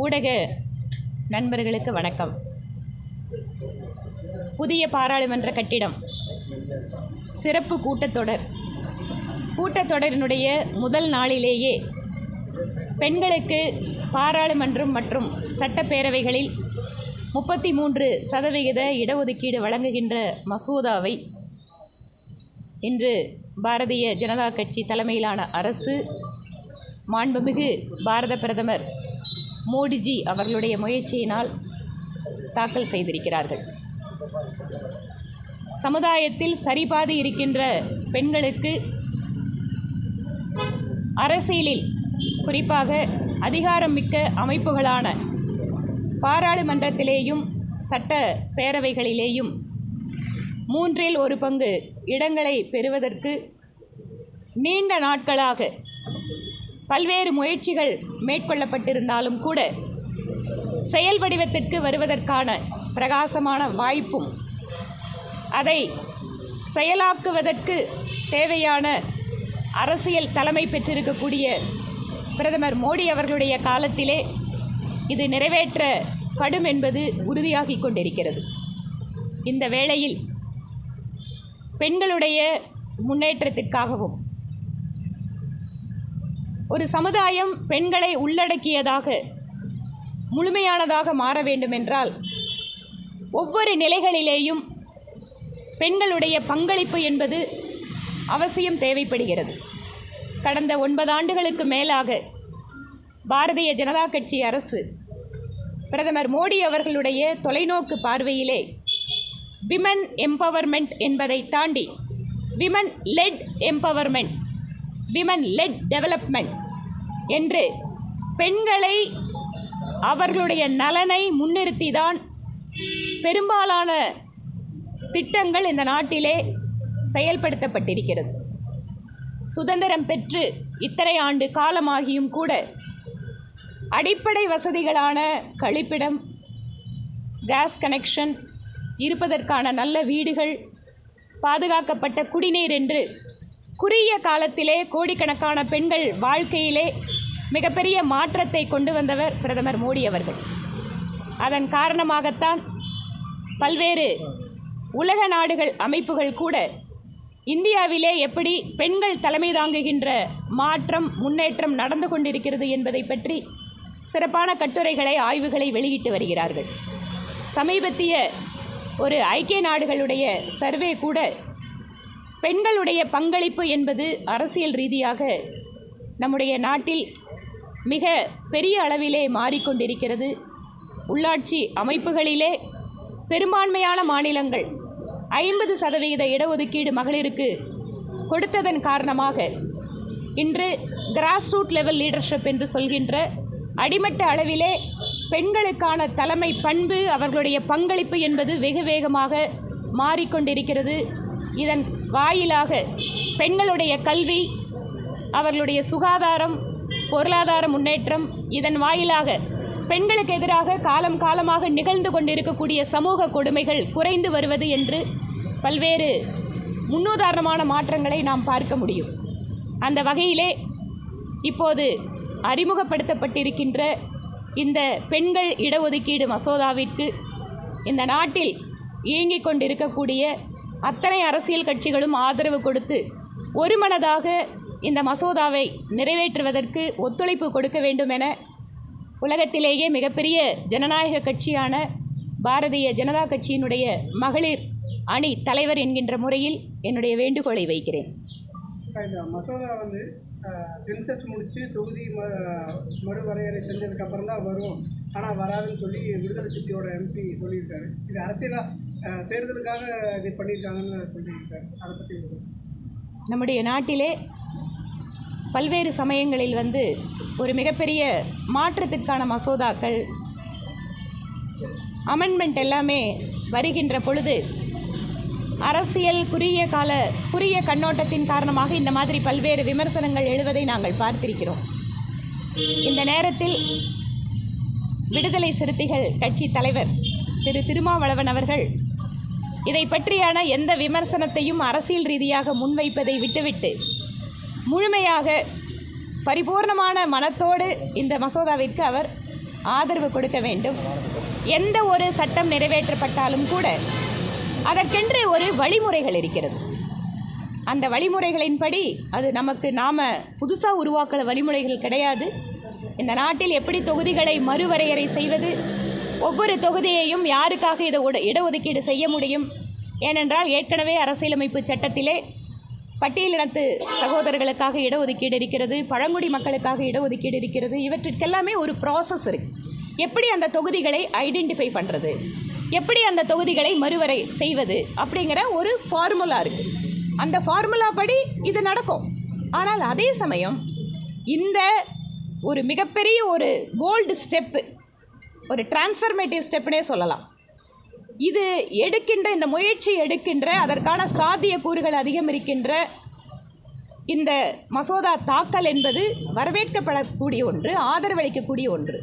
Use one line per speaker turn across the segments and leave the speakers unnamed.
ஊடக நண்பர்களுக்கு வணக்கம். புதிய பாராளுமன்ற கட்டிடம். சிறப்பு கூட்டத்தொடர். கூட்டத்தொடரினுடைய முதல் நாளிலேயே பெண்களுக்கு பாராளுமன்றம் மற்றும் சட்டப்பேரவைகளில் முப்பத்தி மூன்று சதவிகித இடஒதுக்கீடு வழங்குகின்ற மசோதாவை இன்று பாரதிய ஜனதா கட்சி தலைமையிலான அரசு மாண்புமிகு பாரத பிரதமர் மோடிஜி அவர்களுடைய முயற்சியினால் தாக்கல் செய்திருக்கிறார்கள். சமுதாயத்தில் சரிபாதி இருக்கின்ற பெண்களுக்கு அரசியலில் குறிப்பாக அதிகாரம் மிக்க அமைப்புகளான பாராளுமன்றத்திலேயும் சட்ட பேரவைகளிலேயும் மூன்றில் ஒரு பங்கு இடங்களை பெறுவதற்கு நீண்ட நாட்களாக பல்வேறு முயற்சிகள் மேற்கொள்ளப்பட்டிருந்தாலும் கூட செயல் வடிவத்திற்கு வருவதற்கான பிரகாசமான வாய்ப்பும் அதை செயலாக்குவதற்கு தேவையான அரசியல் தலைமை பெற்றிருக்கக்கூடிய பிரதமர் மோடி அவர்களுடைய காலத்திலே இது நிறைவேற்ற கடும் என்பது உறுதியாகிக் கொண்டிருக்கிறது. இந்த வேளையில் பெண்களுடைய முன்னேற்றத்திற்காகவும் ஒரு சமுதாயம் பெண்களை உள்ளடக்கியதாக முழுமையானதாக மாற வேண்டுமென்றால் ஒவ்வொரு நிலைகளிலேயும் பெண்களுடைய பங்களிப்பு என்பது அவசியம் தேவைப்படுகிறது. கடந்த ஒன்பது ஆண்டுகளுக்கு மேலாக பாரதிய ஜனதா கட்சி அரசு பிரதமர் மோடி அவர்களுடைய தொலைநோக்கு பார்வையிலே விமன் எம்பவர்மெண்ட் என்பதை தாண்டி women led empowerment women led development என்று பெண்களை அவர்களுடைய நலனை முன்னிறுத்திதான் பெரும்பாலான திட்டங்கள் இந்த நாட்டிலே செயல்படுத்தப்பட்டிருக்கிறது. சுதந்திரம் பெற்று இத்தனை ஆண்டு காலமாகியும் கூட அடிப்படை வசதிகளான கழிப்பிடம் கேஸ் கனெக்ஷன் இருப்பதற்கான நல்ல வீடுகள் பாதுகாக்கப்பட்ட குடிநீர் என்று குறுகிய காலத்திலே கோடிக்கணக்கான பெண்கள் வாழ்க்கையிலே மிகப்பெரிய மாற்றத்தை கொண்டு வந்தவர் பிரதமர் மோடி அவர்கள். அதன் காரணமாகத்தான் பல்வேறு உலக நாடுகள் அமைப்புகள் கூட இந்தியாவிலே எப்படி பெண்கள் தலைமை தாங்குகின்ற மாற்றம் முன்னேற்றம் நடந்து கொண்டிருக்கிறது என்பதை பற்றி சிறப்பான கட்டுரைகளை ஆய்வுகளை வெளியிட்டு வருகிறார்கள். சமீபத்திய ஒரு ஐக்கிய நாடுகளுடைய சர்வே கூட பெண்களுடைய பங்களிப்பு என்பது அரசியல் ரீதியாக நம்முடைய நாட்டில் மிக பெரிய அளவிலே மாறிக்கொண்டிருக்கிறது. உள்ளாட்சி அமைப்புகளிலே பெரும்பான்மையான மாநிலங்கள் ஐம்பது சதவிகித இடஒதுக்கீடு மகளிருக்கு கொடுத்ததன் காரணமாக இன்று கிராஸ் ரூட் லெவல் லீடர்ஷிப் என்று சொல்கின்ற அடிமட்ட அளவிலே பெண்களுக்கான தலைமை பண்பு அவர்களுடைய பங்களிப்பு என்பது வெகு வேகமாக மாறிக்கொண்டிருக்கிறது. இதன் வாயிலாக பெண்களுடைய கல்வி அவர்களுடைய சுகாதாரம் பொருளாதார முன்னேற்றம் இதன் வாயிலாக பெண்களுக்கு எதிராக காலம் காலமாக நிகழ்ந்து கொண்டிருக்கக்கூடிய சமூக கொடுமைகள் குறைந்து வருவது என்று பல்வேறு முன்னுதாரணமான மாற்றங்களை நாம் பார்க்க முடியும். அந்த வகையிலே இப்போது அறிமுகப்படுத்தப்பட்டிருக்கின்ற இந்த பெண்கள் இடஒதுக்கீடு மசோதாவிற்கு இந்த நாட்டில் இயங்கிக் கொண்டிருக்கக்கூடிய அத்தனை அரசியல் கட்சிகளும் ஆதரவு கொடுத்து ஒருமனதாக இந்த மசோதாவை நிறைவேற்றுவதற்கு ஒத்துழைப்பு கொடுக்க வேண்டும் என உலகத்திலேயே மிகப்பெரிய ஜனநாயக கட்சியான பாரதிய ஜனதா கட்சியினுடைய மகளிர் அணி தலைவர் என்கின்ற முறையில் என்னுடைய வேண்டுகோளை வைக்கிறேன்.
இந்த மசோதா வந்து சென்சஸ் முடித்து தொகுதி ம மறுவரையறை செஞ்சதுக்கப்புறம் தான் வரும். ஆனால் வராதுன்னு சொல்லி விடுதலை சித்தியோட எம்பி சொல்லியிருக்காரு. இது அரசியலாக தேர்தலுக்காக இது பண்ணியிருக்காங்கன்னு சொல்லியிருக்காரு அதை பற்றி
நம்முடைய நாட்டிலே பல்வேறு சமயங்களில் வந்து ஒரு மிகப்பெரிய மாற்றத்திற்கான மசோதாக்கள் அமெண்ட்மெண்ட் எல்லாமே வருகின்ற பொழுது அரசியல் குறுகிய கால குறுகிய கண்ணோட்டத்தின் காரணமாக இந்த மாதிரி பல்வேறு விமர்சனங்கள் எழுவதை நாங்கள் பார்த்திருக்கிறோம். இந்த நேரத்தில் விடுதலை சிறுத்தைகள் கட்சி தலைவர் திரு திருமாவளவன் அவர்கள் இதை பற்றியான எந்த விமர்சனத்தையும் அரசியல் ரீதியாக முன்வைப்பதை விட்டுவிட்டு முழுமையாக பரிபூர்ணமான மனத்தோடு இந்த மசோதாவிற்கு அவர் ஆதரவு கொடுக்க வேண்டும். எந்த ஒரு சட்டம் நிறைவேற்றப்பட்டாலும் கூட அதற்கென்று ஒரு வழிமுறைகள் இருக்கிறது. அந்த வழிமுறைகளின்படி அது நமக்கு நாம் புதுசாக உருவாக்கிற வழிமுறைகள் கிடையாது. இந்த நாட்டில் எப்படி தொகுதிகளை மறுவரையறை செய்வது ஒவ்வொரு தொகுதியையும் யாருக்காக இதை இடஒதுக்கீடு செய்ய முடியும்? ஏனென்றால் ஏற்கனவே அரசியலமைப்பு சட்டத்திலே பட்டியலினத்து சகோதரர்களுக்காக இடஒதுக்கீடு இருக்கிறது பழங்குடி மக்களுக்காக இடஒதுக்கீடு இருக்கிறது இவற்றிற்கெல்லாமே ஒரு ப்ராசஸ் இருக்குது எப்படி அந்த தொகுதிகளை ஐடென்டிஃபை பண்ணுறது எப்படி அந்த தொகுதிகளை மறுவரை செய்வது? அப்படிங்கிற ஒரு ஃபார்முலா இருக்குது அந்த ஃபார்முலா படி இது நடக்கும். ஆனால் அதே சமயம் இந்த ஒரு மிகப்பெரிய ஒரு போல்டு ஸ்டெப்பு ஒரு டிரான்ஸ்ஃபர்மேட்டிவ் ஸ்டெப்னே சொல்லலாம். இது எடுக்கின்ற இந்த முயற்சி எடுக்கின்ற அதற்கான சாத்திய கூறுகள் அதிகம் இருக்கின்ற இந்த மசோதா தாக்கல் என்பது வரவேற்கப்படக்கூடிய ஒன்று ஆதரவளிக்கக்கூடிய ஒன்று.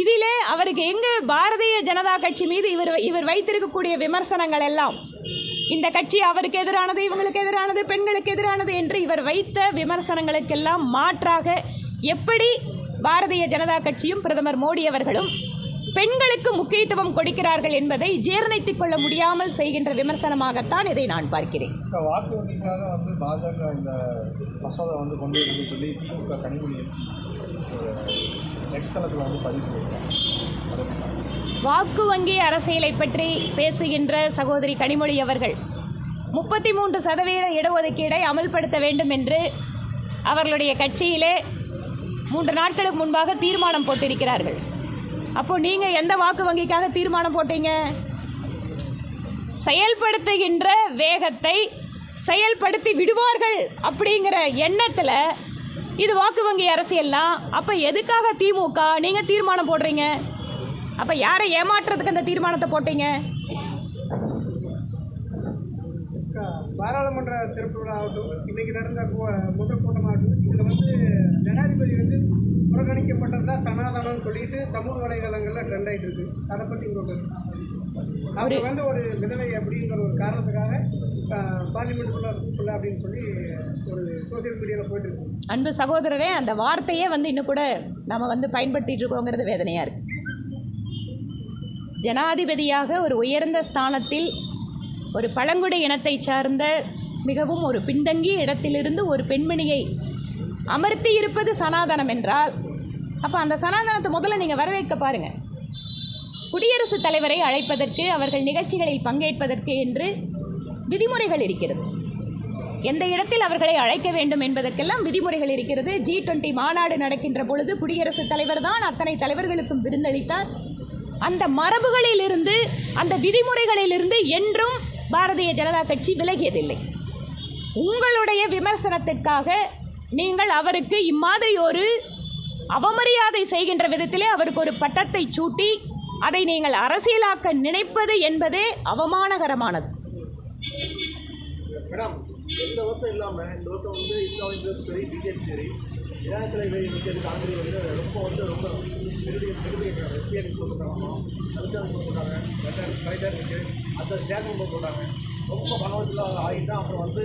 இதிலே அவருக்கு எங்கே பாரதிய ஜனதா கட்சி மீது இவர் இவர் வைத்திருக்கக்கூடிய விமர்சனங்கள் எல்லாம் இந்த கட்சி அவருக்கு எதிரானது இவங்களுக்கு எதிரானது பெண்களுக்கு எதிரானது என்று இவர் வைத்த விமர்சனங்களுக்கெல்லாம் மாற்றாக எப்படி பாரதிய ஜனதா கட்சியும் பிரதமர் மோடி அவர்களும் பெண்களுக்கு முக்கியத்துவம் கொடுக்கிறார்கள் என்பதை ஜீரணித்துக் கொள்ள முடியாமல் செய்கின்ற விமர்சனமாகத்தான் இதை நான் பார்க்கிறேன்.
வாக்கு
வங்கி அரசியலை பற்றி பேசுகின்ற சகோதரி கனிமொழி அவர்கள் முப்பத்தி மூன்று சதவீத இடஒதுக்கீடை அமல்படுத்த வேண்டும் என்று அவர்களுடைய கட்சியிலே மூன்று நாட்களுக்கு முன்பாக தீர்மானம் போட்டிருக்கிறார்கள். அப்போ நீங்கள் எந்த வாக்கு வங்கிக்காக தீர்மானம் போட்டீங்க? செயல்படுத்துகின்ற வேகத்தை செயல்படுத்தி விடுவார்கள் அப்படிங்கிற எண்ணத்தில் இது வாக்கு வங்கி அரசியல்லாம் அப்போ எதுக்காக திமுக நீங்கள் தீர்மானம் போடுறீங்க? அப்போ யாரை ஏமாற்றுறதுக்கு அந்த தீர்மானத்தை போட்டீங்க?
பாராளுமன்ற திறப்பு விழா ஆகட்டும் இன்னைக்கு நடந்த முதல் கூட்டமாகட்டும் இதில் வந்து ஜனாதிபதி வந்து புறக்கணிக்கப்பட்டதா சனாதனம்னு சொல்லிட்டு சமூக வலைதளங்களில் ட்ரெண்ட் ஆகிட்டு இருக்கு. அதை பற்றி உங்களுக்கு அவர் வந்து ஒரு விதவை அப்படிங்கிற ஒரு காரணத்துக்காக பார்லிமெண்ட்டுக்குள்ளே கூப்பிடல அப்படின்னு சொல்லி ஒரு சோசியல் மீடியாவில் போயிட்டு இருக்கு.
அன்பு சகோதரரே அந்த வார்த்தையே வந்து இன்னும் கூட நம்ம வந்து பயன்படுத்திட்டு இருக்கோங்கிறது வேதனையாக இருக்குது ஜனாதிபதியாக ஒரு உயர்ந்த ஸ்தானத்தில் ஒரு பழங்குடி இனத்தை சார்ந்த மிகவும் ஒரு பின்தங்கிய இடத்திலிருந்து ஒரு பெண்மணியை அமர்த்தி இருப்பது சனாதனம் என்றால் அப்போ அந்த சனாதனத்தை முதல்ல நீங்கள் வரவேற்க பாருங்கள் குடியரசுத் தலைவரை அழைப்பதற்கு அவர்கள் நிகழ்ச்சிகளில் பங்கேற்பதற்கு என்று விதிமுறைகள் இருக்கிறது. எந்த இடத்தில் அவர்களை அழைக்க வேண்டும் என்பதற்கெல்லாம் விதிமுறைகள் இருக்கிறது. ஜி டுவெண்ட்டி மாநாடு நடக்கின்ற பொழுது குடியரசுத் தலைவர் தான் அத்தனை தலைவர்களுக்கும் விருந்தளித்தார். அந்த மரபுகளிலிருந்து அந்த விதிமுறைகளிலிருந்து என்றும் பாரதிய ஜனதா கட்சி விலகியதில்லை. உங்களுடைய விமர்சனத்திற்காக நீங்கள் அவருக்கு இம்மாதிரி ஒரு அவமரியாதை செய்கின்ற விதத்திலே அவருக்கு ஒரு பட்டத்தை சூட்டி அதை நீங்கள் அரசியலாக்க நினைப்பது என்பதே அவமானகரமானது.
மேடம் எந்த வருஷம் இல்லாமல் இந்த வருஷம் வந்து இஸ்லாமியும் சரி பிஜேபி சரி இராணுவ வந்து காங்கிரஸ் வந்து ரொம்ப வந்து ரொம்ப பெரிய பெரிய எஸ்பிஎன் அந்த ரொம்ப பணவத்தில் ஆகிட்டு அப்புறம் வந்து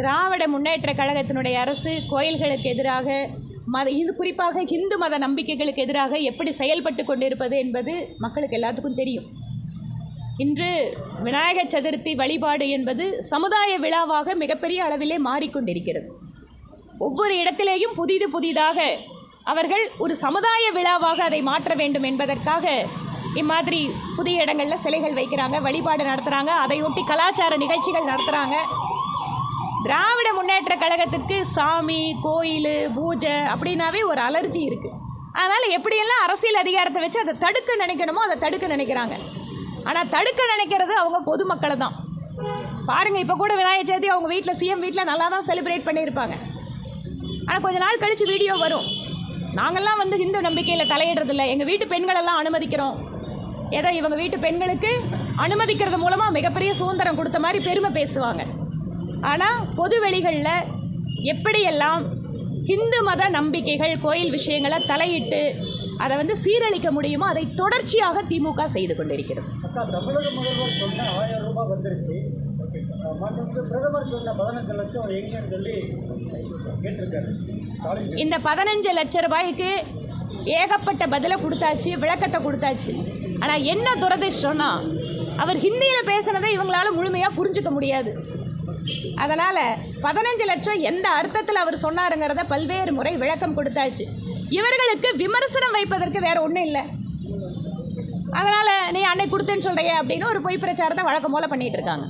திராவிட முன்னேற்ற கழகத்தினுடைய அரசு கோயில்களுக்கு எதிராக மத இது குறிப்பாக இந்து மத நம்பிக்கைகளுக்கு எதிராக எப்படி செயல்பட்டு கொண்டிருப்பது என்பது மக்களுக்கு எல்லாத்துக்கும் தெரியும். இன்று விநாயகர் சதுர்த்தி வழிபாடு என்பது சமுதாய விழாவாக மிகப்பெரிய அளவிலே மாறிக்கொண்டிருக்கிறது. ஒவ்வொரு இடத்திலேயும் புதிது புதிதாக அவர்கள் ஒரு சமுதாய விழாவாக அதை மாற்ற வேண்டும் என்பதற்காக இம்மாதிரி புதிய இடங்களில் சிலைகள் வைக்கிறாங்க வழிபாடு நடத்துகிறாங்க அதையொட்டி கலாச்சார நிகழ்ச்சிகள் நடத்துகிறாங்க திராவிட முன்னேற்ற கழகத்துக்கு சாமி கோயில் பூஜை அப்படின்னாவே ஒரு அலர்ஜி இருக்குது அதனால் எப்படியெல்லாம் அரசியல் அதிகாரத்தை வச்சு அதை தடுக்க நினைக்கணுமோ அதை தடுக்க நினைக்கிறாங்க. ஆனால் தடுக்க நினைக்கிறது அவங்க பொதுமக்களை தான். பாருங்கள் இப்போ கூட விநாயகர் சதுர்த்தி அவங்க வீட்டில் சிஎம் வீட்டில் நல்லா தான் செலிப்ரேட் பண்ணியிருப்பாங்க. ஆனால் கொஞ்ச நாள் கழித்து வீடியோ வரும். நாங்கள்லாம் வந்து ஹிந்து நம்பிக்கையில் தலையிடுறதில்ல. எங்கள் வீட்டு பெண்களெல்லாம் அனுமதிக்கிறோம். ஏதோ இவங்க வீட்டு பெண்களுக்கு அனுமதிக்கிறது மூலமாக மிகப்பெரிய சுதந்திரம் கொடுத்த மாதிரி பெருமை பேசுவாங்க. ஆனால் பொது வெளிகளில் எப்படியெல்லாம் இந்து மத நம்பிக்கைகள் கோயில் விஷயங்களை தலையிட்டு அதை வந்து சீரழிக்க முடியுமோ அதை தொடர்ச்சியாக திமுக செய்து கொண்டிருக்கிறது.
அக்கா தமிழக முதல்வர் சொன்ன ஆயிரம் ரூபாய் வந்துருச்சு.
மாண்புமிகு பிரதமர் சொன்ன பதினஞ்சு லட்சம் எங்கேன்னு சொல்லி கேட்டிருக்காரு. ஸ்டாலின்
இந்த பதினஞ்சு லட்ச ரூபாய்க்கு ஏகப்பட்ட பதிலை கொடுத்தாச்சு விளக்கத்தை கொடுத்தாச்சு. ஆனால் என்ன துரதிர்ஷ்டம்னா அவர் ஹிந்தியில் பேசுனதை இவங்களால முழுமையாக புரிஞ்சுக்க முடியாது. அதனால் பதினஞ்சு லட்சம் எந்த அர்த்தத்தில் அவர் சொன்னாருங்கிறத பல்வேறு முறை விளக்கம் கொடுத்தாச்சு. இவர்களுக்கு விமர்சனம் வைப்பதற்கு வேற ஒன்றும் இல்லை. அதனால் நீ அன்னைக்கு கொடுத்தேன்னு சொல்கிறியே அப்படின்னு ஒரு பொய் பிரச்சாரத்தை வழக்கம் போல் பண்ணிட்டு இருக்காங்க.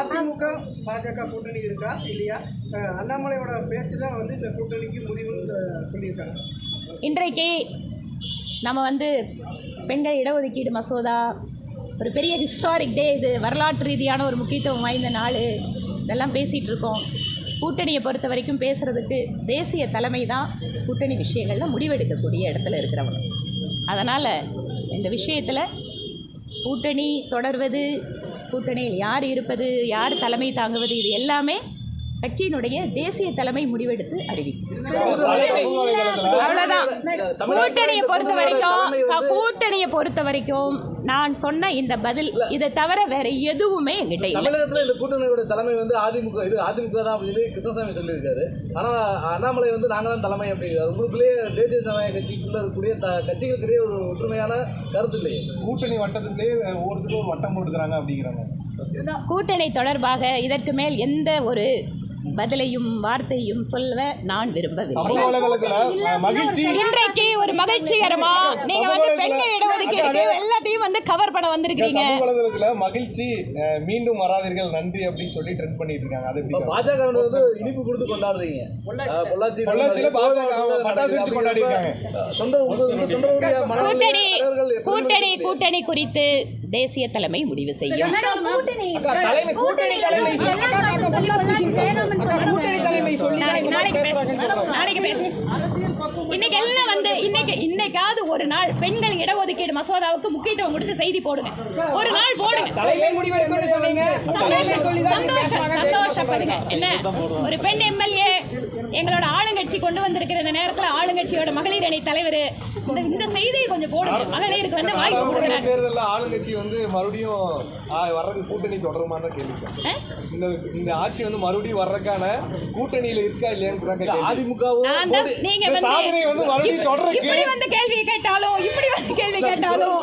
அதிமுக பாஜக கூட்டணி இருக்கா இல்லையா? அண்ணாமலையோட பேச்சு தான் வந்து இந்த கூட்டணிக்கு முடிவுன்னு சொல்லியிருக்காங்க.
இன்றைக்கு நம்ம வந்து பெண்கள் இடஒதுக்கீடு மசோதா ஒரு பெரிய ஹிஸ்டாரிக் டே இது வரலாற்று ரீதியான ஒரு முக்கியத்துவம் வாய்ந்த நாள் இதெல்லாம் பேசிகிட்டு இருக்கோம். கூட்டணியை பொறுத்த வரைக்கும் பேசுகிறதுக்கு தேசிய தலைமை தான் கூட்டணி விஷயங்களில் முடிவெடுக்கக்கூடிய இடத்துல இருக்கிறவங்க. அதனால் இந்த விஷயத்தில் கூட்டணி தொடர்வது கூட்டணியில் யார் இருப்பது யார் தலைமை தாங்குவது இது எல்லாமே கட்சியினுடைய தேசிய தலைமை முடிவெடுத்து அறிவிக்கும். அவ்வளவுதான். கூட்டணியை பொறுத்த வரைக்கும் கூட்டணியை பொறுத்த வரைக்கும் நான் சொன்ன இந்த பதில் இதை தவிர வேற எதுவுமே எங்கிட்ட இல்லை.
தமிழகத்துல இந்த கூட்டணியோட தலைமை வந்து அதிமுக இது அதிமுக தான் அப்படின்னு கிருஷ்ணசாமி சொல்லியிருக்காரு. ஆனா அண்ணாமலை வந்து நாங்க தான் தலைமை அப்படிங்கிறார். உங்களுக்குள்ளேயே தேசிய ஜனநாயக கட்சிக்குள்ள இருக்கக்கூடிய த கட்சிகளுக்கிடையே ஒரு ஒற்றுமையான கருத்து இல்லையே.
கூட்டணி வட்டத்துக்குள்ளேயே ஒவ்வொருத்தரும் ஒரு வட்டம் போட்டுக்கிறாங்க அப்படிங்கிறாங்க.
கூட்டணி தொடர்பாக இதற்கு மேல் எந்த ஒரு பதிலையும் வார்த்தையும் சொல்ல நான் விரும்பவில்லை. இன்றைக்கு ஒரு மகிழ்ச்சிகரமா நீங்க வந்து பெண்கள் இடஒதுக்கீடு எல்லாத்தையும் வந்து கவர் பண்ண
வலைதளத்துல மகிழ்ச்சி அஹ், மீண்டும் வராதீர்கள் நன்றி அப்படின்னு சொல்லி ட்ரெண்ட் பண்ணிட்டு இருக்காங்க. அது
பாஜக வந்து இனிப்பு கொடுத்து கொண்டாடுறீங்க. பொள்ளாச்சி
பொள்ளாச்சியில. பாஜக பட்டாசு வெடிச்சு கொண்டாடி இருக்காங்க.
கூட்டணி கூட்டணி குறித்து தேசிய தலைமை முடிவு செய்யும். இன்னைக்கு எல்லாம் வந்து இன்னைக்கு இன்னைக்காவது ஒரு நாள் பெண்கள் இடஒதுக்கீடு மசோதாவுக்கு முக்கியத்துவம் கொடுத்து செய்தி போடுங்க. ஒரு நாள் போடுங்க. சந்தோஷப்படுங்க. என்ன? ஒரு பெண் எம்எல்ஏ எங்களோட கொண்டு வந்திருக்கிற இந்த நேரத்தில் ஆளுங்கட்சியோட மகளிர் அணி தலைவர். இந்த செய்தியை கொஞ்சம் போடுங்க. மகளிருக்கு வந்து வாய்ப்பு கொடுக்குறாங்க
தேர்தலில் ஆளுங்கட்சி வந்து மறுபடியும் வர்றதுக்கு கூட்டணி தொடருமான்னு தான் கேள்வி? இந்த இந்த ஆட்சி வந்து மறுபடியும் வர்றதுக்கான கூட்டணியில இருக்கா இல்லையான்னு.
அதிமுகவும்
நீங்க
சாதனை
வந்து
வந்து மறுபடியும் தொடருக்கு.
இப்படி வந்து கேள்வி கேட்டாலும் இப்படி வந்து கேள்வி கேட்டாலும்